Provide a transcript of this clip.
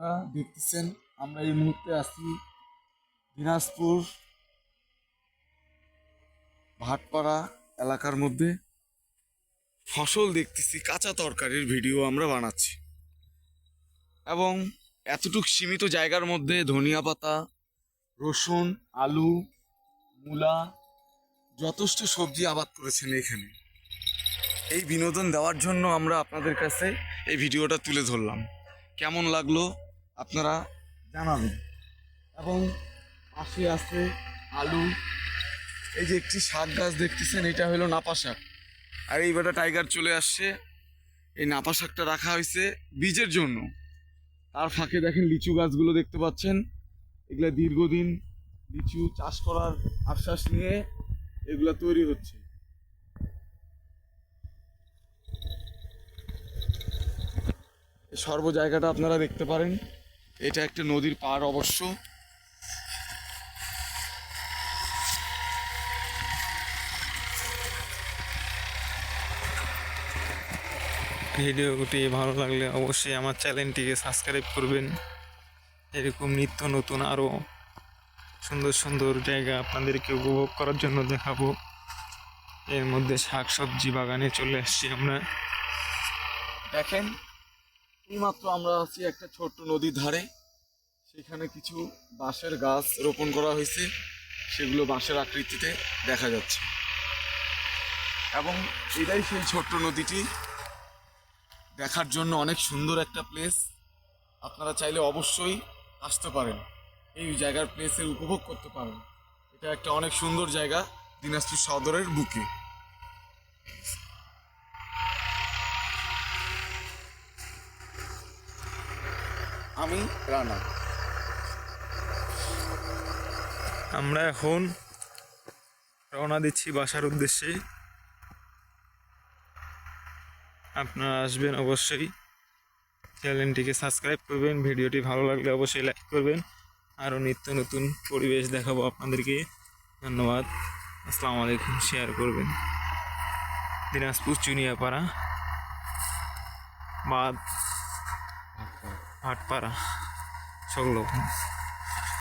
আপনারা দেখতেছেন, আমরা এই মুহূর্তে আছি দিনাজপুর ভাটপাড়া এলাকার মধ্যে। ফসল দেখতেছি, কাঁচা তরকারির ভিডিও আমরা বানাচ্ছি। এবং এতটুক সীমিত জায়গার মধ্যে ধনিয়া পাতা, রসুন, আলু, মূলা, যথেষ্ট সবজি আবাদ করেছেন এখানে। এই বিনোদন দেওয়ার জন্য আমরা আপনাদের কাছে এই ভিডিওটা তুলে ধরলাম। কেমন লাগল? আপনারা জানাবেন। এবং পাশে আছে আলু। এই যে একটি শাক গাছ দেখতেছেন, এটা হলো নাপা শাক। আর এই বেটা টাইগার চলে আসছে। এই নাপা শাকটা রাখা হয়েছে বীজের জন্য। তার ফাঁকে দেখেন লিচু গাছগুলো দেখতে পাচ্ছেন। এগুলা দীর্ঘদিন লিচু চাষ করার আশ্বাস নিয়ে এগুলা তৈরি হচ্ছে। সর্ব জায়গাটা আপনারা দেখতে পারেন। এটা একটা নদীর পাড় অবশ্য। ভিডিওটি ভালো লাগলে অবশ্যই আমার চ্যানেলটিকে সাবস্ক্রাইব করবেন। এরকম নিত্য নতুন আরও সুন্দর সুন্দর জায়গা আপনাদেরকে উপভোগ করার জন্য দেখাবো। এর মধ্যে শাক সবজি বাগানে চলে আসছি আমরা। দেখেন এইমাত্র আমরা আছি একটা ছোট্ট নদীর ধারে। সেখানে কিছু বাঁশের গাছ রোপণ করা হয়েছে। সেগুলো বাঁশের আকৃতিতে দেখা যাচ্ছে। এবং এটাই সেই ছোট্ট নদীটি। দেখার জন্য অনেক সুন্দর একটা প্লেস আপনারা চাইলে অবশ্যই আসতে পারেন। এই জায়গার প্লেসের উপভোগ করতে পারেন। এটা একটা অনেক সুন্দর জায়গা, দিনাজপুর সদরের বুকে। আমি রানা। আমরা এখন রওনা দিচ্ছি বাসার উদ্দেশ্যে। আপনারা আসবেন অবশ্যই। চ্যানেলটিকে সাবস্ক্রাইব করবেন, ভিডিওটি ভালো লাগলে অবশ্যই লাইক করবেন। আরও নিত্য নতুন পরিবেশ দেখাবো আপনাদেরকে। ধন্যবাদ। আসসালামু আলাইকুম, শেয়ার করবেন। দিনাজপুর চুনিয়াপাড়া। বাদ। ভাটপাড়া সংলগ্ন।